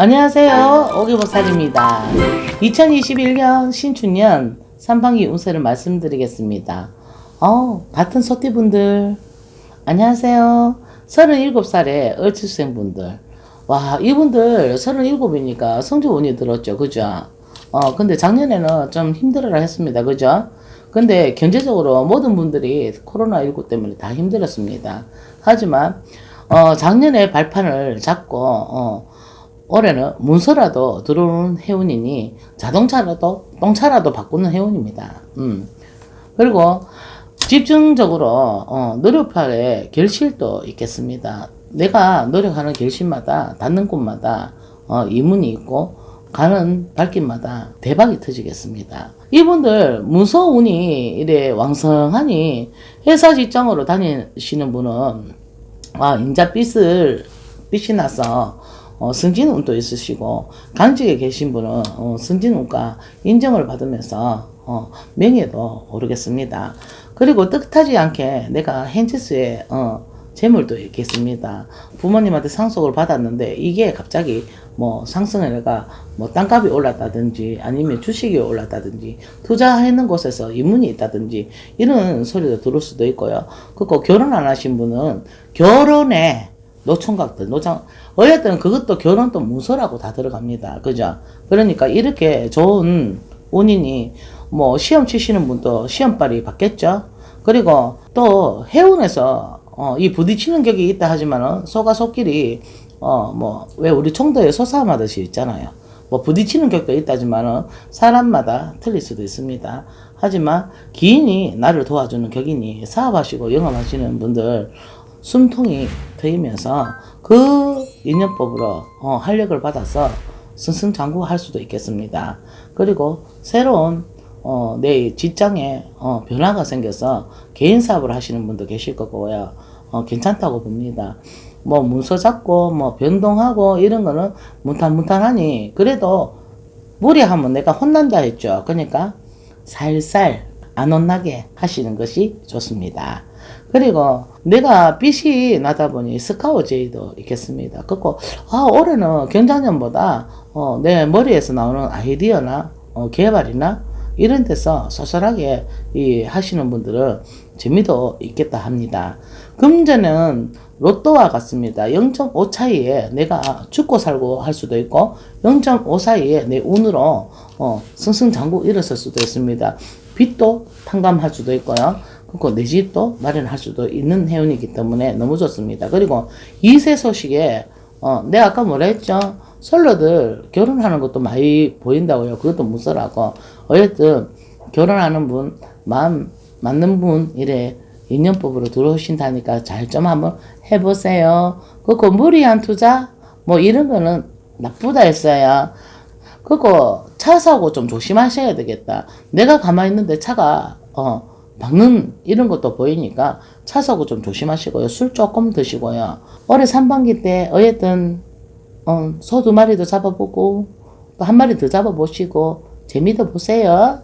안녕하세요. 오기보살입니다. 2021년 신춘년 상반기 운세를 말씀드리겠습니다. 어, 같은 소띠분들, 안녕하세요. 37살의 얼추생분들. 와, 이분들 37이니까 성적 운이 들었죠. 그죠? 어, 근데 작년에는 좀 힘들어라 했습니다. 그죠? 근데 경제적으로 모든 분들이 코로나19 때문에 다 힘들었습니다. 하지만, 어, 작년에 발판을 잡고, 어, 올해는 문서라도 들어오는 해운이니 자동차라도 똥차라도 바꾸는 해운입니다. 음. 그리고 집중적으로 어, 노력할 결실도 있겠습니다. 내가 노력하는 결실마다 닿는 곳마다 어, 이문이 있고 가는 발길마다 대박이 터지겠습니다. 이분들 문서운이 이래 왕성하니 회사 직장으로 다니시는 분은 아 인자 빛을 빛이 나서 어, 승진운도 있으시고 강직에 계신 분은 어, 승진운과 인정을 받으면서 어, 명예도 오르겠습니다. 그리고 뜻하지 않게 내가 hen지수에 어, 재물도 있겠습니다. 부모님한테 상속을 받았는데 이게 갑자기 뭐 상승을 내가 뭐 땅값이 올랐다든지 아니면 주식이 올랐다든지 투자하는 곳에서 이문이 있다든지 이런 소리도 들을 수도 있고요. 그리고 결혼 안 하신 분은 결혼에 노총각들, 노장, 어쨌든 그것도 결혼도 문서라고 다 들어갑니다. 그죠? 그러니까 이렇게 좋은 운이니 뭐 시험 치시는 분도 시험발이 받겠죠? 그리고 또 해운에서 어, 이 부딪히는 격이 있다 하지만은 소가 소끼리 어, 뭐, 왜 우리 총도에 소싸움 하듯이 있잖아요. 뭐 부딪히는 격도 있다지만은 사람마다 틀릴 수도 있습니다. 하지만 기인이 나를 도와주는 격이니 사업하시고 영업하시는 분들 숨통이 트이면서 그 인연법으로 어, 활력을 받아서 승승장구할 수도 있겠습니다. 그리고 새로운 어, 내 직장에 어, 변화가 생겨서 개인 사업을 하시는 분도 계실 거고요. 어, 괜찮다고 봅니다. 뭐 문서 잡고 뭐 변동하고 이런 거는 문탄문탄하니 그래도 무리하면 내가 혼난다 했죠. 그러니까 살살 안 혼나게 하시는 것이 좋습니다. 그리고 내가 빛이 나다 보니 스카우제이도 있겠습니다. 그리고 아 올해는 경자년보다 어, 내 머리에서 나오는 아이디어나 어, 개발이나 이런 데서 소설하게 이 하시는 분들은 재미도 있겠다 합니다. 금전은 로또와 같습니다. 0.5 차이에 내가 죽고 살고 할 수도 있고 0.5 사이에 내 운으로 어, 승승장구 일어설 수도 있습니다. 빚도 탕감할 수도 있고요. 그리고 내 집도 마련할 수도 있는 해운이기 때문에 너무 좋습니다. 그리고 이세 소식에 어, 내가 아까 뭐라 했죠? 솔로들 결혼하는 것도 많이 보인다고요. 그것도 무서라고. 어쨌든 결혼하는 분, 마음 맞는 분 이래 인연법으로 들어오신다니까 잘 좀 한번 해보세요. 그리고 무리한 투자 뭐 이런 거는 나쁘다 했어요. 그리고 차 사고 좀 조심하셔야 되겠다. 내가 가만히 있는데 차가 어 박는 이런 것도 보이니까 차 사고 좀 조심하시고요. 술 조금 드시고요. 올해 상반기 때 어쨌든 어, 소 두 마리도 잡아보고 또 한 마리 더 잡아보시고 재미도 보세요.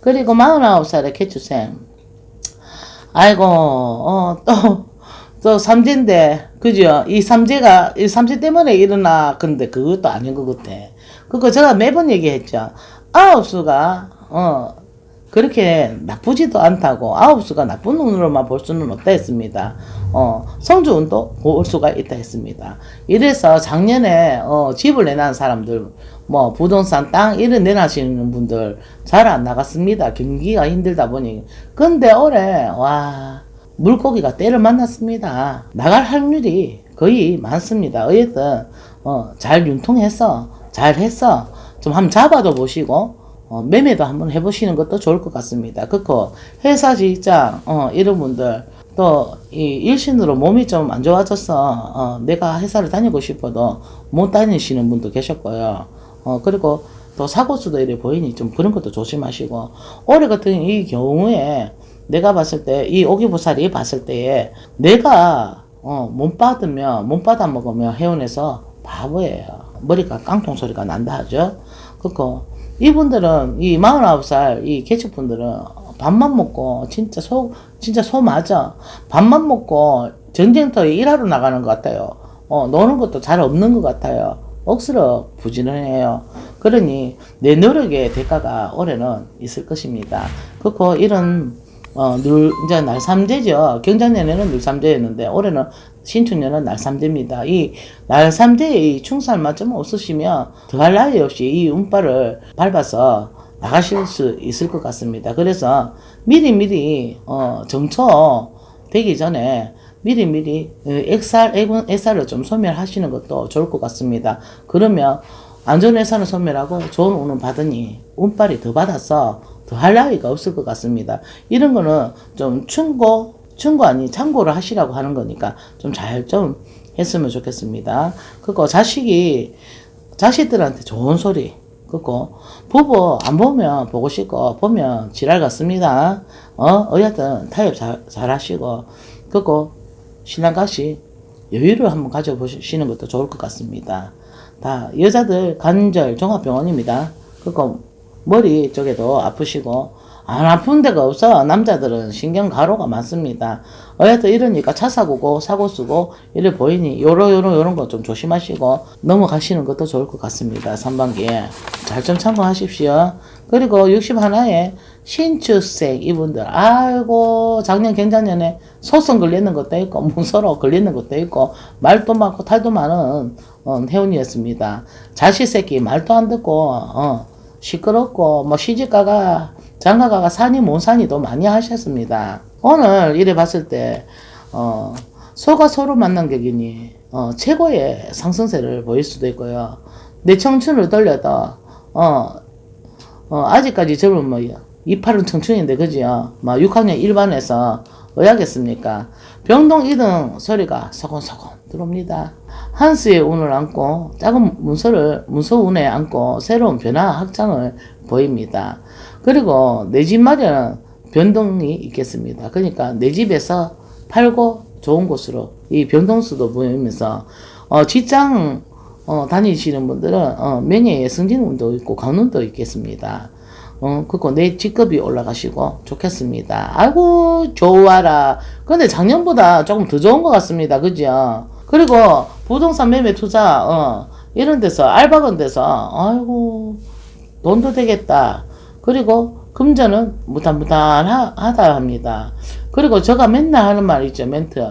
그리고 49살의 개추생 아이고 어, 또 또 삼재인데 그죠? 이 삼재가 이 삼재 때문에 일어나 근데 그것도 아닌 것 같아. 그거 제가 매번 얘기했죠. 아홉 수가 어 그렇게 나쁘지도 않다고 아홉 수가 나쁜 운으로만 볼 수는 없다 했습니다. 어, 성주운도 볼 수가 있다 했습니다. 이래서 작년에 어, 집을 내놓은 사람들 뭐 부동산 땅 이런 내놔시는 분들 잘 안 나갔습니다. 경기가 힘들다 보니. 근데 올해 와 물고기가 때를 만났습니다. 나갈 확률이 거의 많습니다. 어쨌든 어, 잘 융통해서 잘 해서 좀 한번 잡아도 보시고 어, 매매도 한번 해보시는 것도 좋을 것 같습니다. 그리고 회사 직장 어, 이런 분들 또 이 일신으로 몸이 좀 안 좋아져서 어, 내가 회사를 다니고 싶어도 못 다니시는 분도 계셨고요. 어, 그리고 또 사고수도 이래 보이니 좀 그런 것도 조심하시고 올해 같은 이 경우에 내가 봤을 때 이 오기부살이 봤을 때에 내가 어, 못 받으면 못 받아 먹으면 해운에서 바보예요. 머리가 깡통 소리가 난다 하죠. 그거 이분들은 이 49살 이 개척분들은 밥만 먹고 진짜 소 진짜 소 맞아. 밥만 먹고 전쟁터에 일하러 나가는 것 같아요. 어, 노는 것도 잘 없는 것 같아요. 억수로 부지런해요. 그러니 내 노력의 대가가 올해는 있을 것입니다. 그렇고 이런 어, 늘, 이제 날삼대죠. 경자년에는 늘삼대였는데, 올해는 신축년은 날삼대입니다. 이 날삼대의 충살만 좀 없으시면 더할 나위 없이 이 운빨을 밟아서 나가실 수 있을 것 같습니다. 그래서 미리미리, 어, 정초 되기 전에 미리미리 어, 액살, 액- 액살을 좀 소멸하시는 것도 좋을 것 같습니다. 그러면 안전 회사는 소멸하고 좋은 운을 받으니 운빨이 더 받아서 더 할 나위가 없을 것 같습니다. 이런 거는 좀 충고, 충고 아니 참고를 하시라고 하는 거니까 좀 잘좀 했으면 좋겠습니다. 그리고 자식이 자식들한테 좋은 소리 그리고 부부 안 보면 보고 싶고 보면 지랄 같습니다. 어 어쨌든 타협 잘, 잘 하시고 그리고 신랑같이 여유를 한번 가져보시는 것도 좋을 것 같습니다. 다 여자들 관절 종합병원입니다. 그리고 머리 쪽에도 아프시고 안 아픈 데가 없어 남자들은 신경 가로가 많습니다. 어쨌든 이러니까 차 사고고 사고 쓰고 이래 보이니 요런 요런 요런 거 좀 조심하시고 넘어가시는 것도 좋을 것 같습니다. 3반기에 잘 좀 참고하십시오. 그리고 61에 신축생 이분들 아이고 작년 경자년에 소송 걸리는 것도 있고 문서로 걸리는 것도 있고 말도 많고 탈도 많은 어, 회원이었습니다. 자식 새끼 말도 안 듣고 어, 시끄럽고 뭐 시집가가 장가가가 산이 못 산이도 많이 하셨습니다. 오늘 이래 봤을 때 어, 소가 소를 만난 격이니 어, 최고의 상승세를 보일 수도 있고요. 내 청춘을 돌려도 어, 어, 아직까지 젊은 뭐, 이팔은 청춘인데, 그지요? 뭐, 6학년 일반에서 어야겠습니까? 병동 2등 소리가 소곤소곤 들어옵니다. 한스의 운을 안고, 작은 문서를, 문서 운에 안고, 새로운 변화 확장을 보입니다. 그리고 내 집 마련 변동이 있겠습니다. 그러니까 내 집에서 팔고 좋은 곳으로 이 변동수도 보이면서, 어, 직장, 어, 다니시는 분들은 어, 명예의 승진운도 있고 강운도 있겠습니다. 어, 그리고 내 직급이 올라가시고 좋겠습니다. 아이고 좋아라. 근데 작년보다 조금 더 좋은 것 같습니다. 그죠? 그리고 부동산 매매 투자 어, 이런 데서 알바 건 데서 아이고 돈도 되겠다. 그리고 금전은 무단무단하다 합니다. 그리고 제가 맨날 하는 말 있죠 멘트.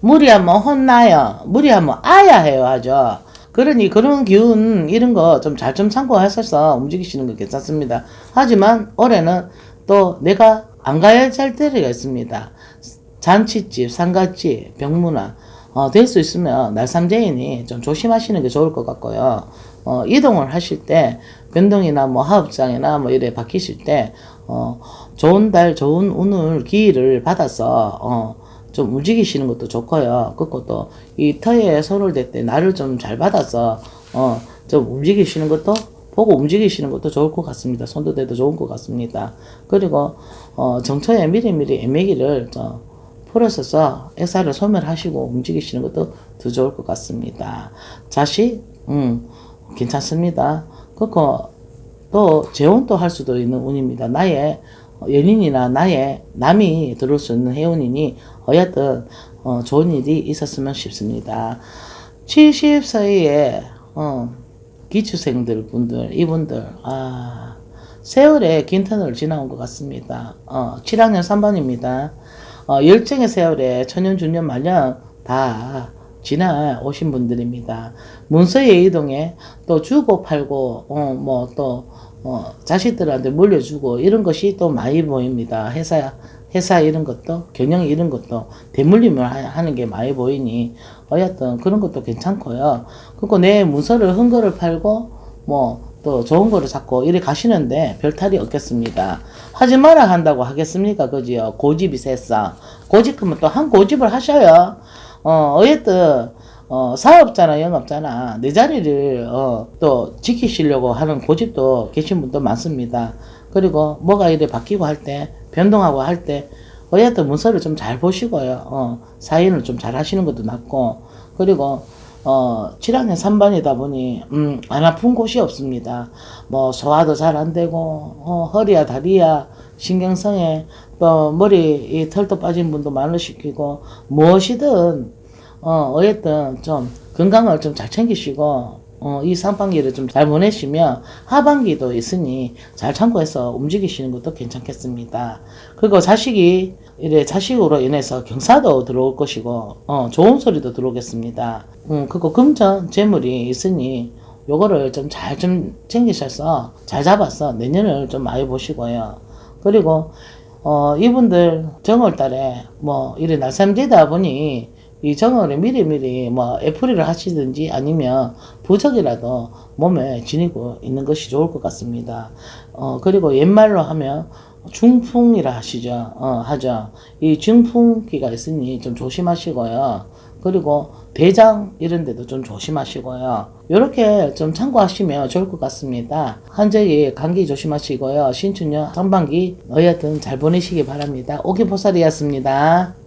무리하면 혼나요. 무리하면 아야 해요 하죠. 그러니 그런 기운 이런 거 좀 잘좀 참고하셔서 움직이시는 거 괜찮습니다. 하지만 올해는 또 내가 안 가야 할 때가 있습니다. 잔치집, 상가집, 병문안 어, 될 수 있으면 날삼재인이 좀 조심하시는 게 좋을 것 같고요. 어, 이동을 하실 때 변동이나 뭐 하업장이나 뭐 이래 바뀌실 때 어, 좋은 달, 좋은 운을 기회를 받아서 어, 좀 움직이시는 것도 좋고요. 그리고 또 이 터에 손을 댈 때 나를 좀 잘 받아서 어, 좀 움직이시는 것도 보고 움직이시는 것도 좋을 것 같습니다. 손도 대도 좋은 것 같습니다. 그리고 어, 정처에 미리미리 애매기를 좀 풀어서서 액사를 소멸하시고 움직이시는 것도 더 좋을 것 같습니다. 자식, 음, 괜찮습니다. 그리고 또 재혼도 할 수도 있는 운입니다. 나의 연인이나 나의 남이 들을 수 있는 해운이니 어쨌든 어, 좋은 일이 있었으면 싶습니다. 70 사이에 어, 기초생들 분들 이분들 아 세월의 긴 터널을 지나온 것 같습니다. 어, 7학년 3반입니다. 어, 열정의 세월에 천년 중년 말년 다 지나 오신 분들입니다. 문서의 이동에 또 주고 팔고 어, 뭐 또 어, 자식들한테 물려주고 이런 것이 또 많이 보입니다. 회사 회사 이런 것도 경영 이런 것도 대물림을 하- 하는 게 많이 보이니 어쨌든 그런 것도 괜찮고요. 그리고 내 문서를 흥거를 팔고 뭐 또 좋은 거를 찾고 이래 가시는데 별 탈이 없겠습니다. 하지 마라 한다고 하겠습니까? 그지요? 고집이 셌어. 고집하면 또 한 고집을 하셔요. 어, 어쨌든 어, 사업자나 영업자나 내 자리를 어, 또 지키시려고 하는 고집도 계신 분도 많습니다. 그리고 뭐가 이래 바뀌고 할 때, 변동하고 할 때, 어쨌든 문서를 좀 잘 보시고요. 어, 사인을 좀 잘 하시는 것도 낫고, 그리고 어, 7학년 3반이다 보니, 음, 안 아픈 곳이 없습니다. 뭐, 소화도 잘 안 되고, 어, 허리야, 다리야, 신경성에, 또, 머리, 이 털도 빠진 분도 많으시고, 무엇이든, 어, 어쨌든 좀 건강을 좀 잘 챙기시고 어, 이 상반기를 좀 잘 보내시면 하반기도 있으니 잘 참고해서 움직이시는 것도 괜찮겠습니다. 그리고 자식이 이래 자식으로 인해서 경사도 들어올 것이고 어, 좋은 소리도 들어오겠습니다. 음, 그리고 금전 재물이 있으니 요거를 좀 잘좀 챙기셔서 잘 잡아서 내년을 좀 많이 보시고요. 그리고 어, 이분들 정월 달에 뭐 이래 날삼되다 보니 이 정월에 미리미리 뭐 애풀이를 하시든지 아니면 부적이라도 몸에 지니고 있는 것이 좋을 것 같습니다. 어, 그리고 옛말로 하면 중풍이라 하시죠. 어, 하죠. 이 중풍기가 있으니 좀 조심하시고요. 그리고 대장 이런 데도 좀 조심하시고요. 이렇게 좀 참고하시면 좋을 것 같습니다. 한적이 감기 조심하시고요. 신춘년 상반기 어여튼 잘 보내시기 바랍니다. 오기보살이었습니다.